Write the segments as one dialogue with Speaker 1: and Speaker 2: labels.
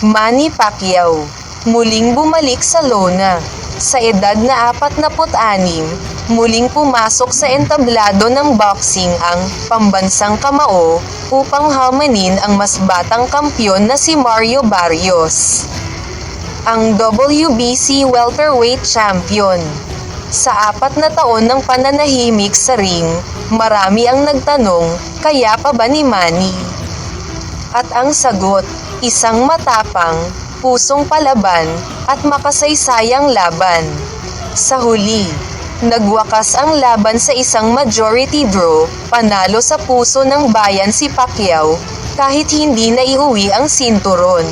Speaker 1: Manny Pacquiao, muling bumalik sa lona. Sa edad na 46, muling pumasok sa entablado ng boxing ang pambansang kamao upang hamanin ang mas batang kampyon na si Mario Barrios. Ang WBC welterweight champion. Sa apat na taon ng pananahimik sa ring, marami ang nagtanong, kaya pa ba ni Manny? At ang sagot, isang matapang, pusong palaban, at makasaysayang laban. Sa huli, nagwakas ang laban sa isang majority draw, panalo sa puso ng bayan si Pacquiao, kahit hindi na iuwi ang sinturon.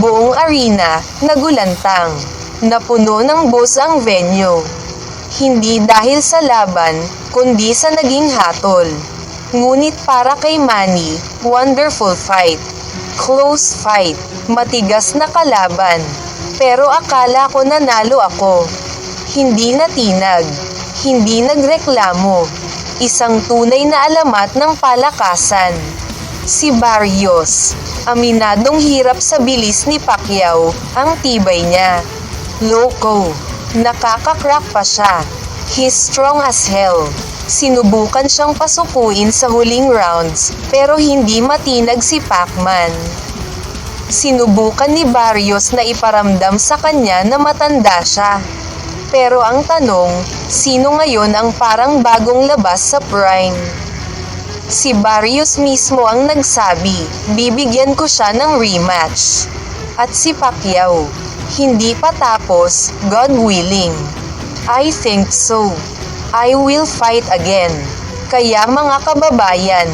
Speaker 1: Buong arena, nagulantang. Napuno ng bus ang venue. Hindi dahil sa laban, kundi sa naging hatol. Ngunit para kay Manny, wonderful fight. Close fight. Matigas na kalaban. Pero akala ko nanalo ako. Hindi natinag. Hindi nagreklamo. Isang tunay na alamat ng palakasan. Si Barrios. Aminadong hirap sa bilis ni Pacquiao, ang tibay niya. Loco. Nakakakrak pa siya. He's strong as hell. Sinubukan siyang pasukuin sa huling rounds, pero hindi matinag si Pacman. Sinubukan ni Barrios na iparamdam sa kanya na matanda siya. Pero ang tanong, sino ngayon ang parang bagong labas sa prime? Si Barrios mismo ang nagsabi, bibigyan ko siya ng rematch. At si Pacquiao, hindi pa tapos, God willing. I think so. I will fight again. Kaya mga kababayan,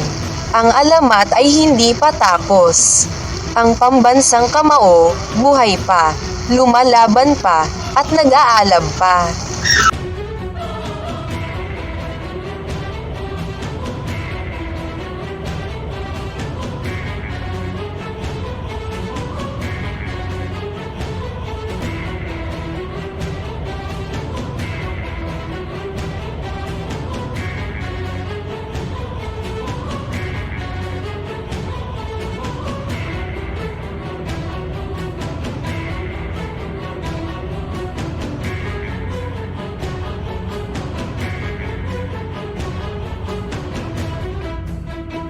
Speaker 1: ang alamat ay hindi pa tapos. Ang pambansang kamao, buhay pa, lumalaban pa, at nag-aalab pa.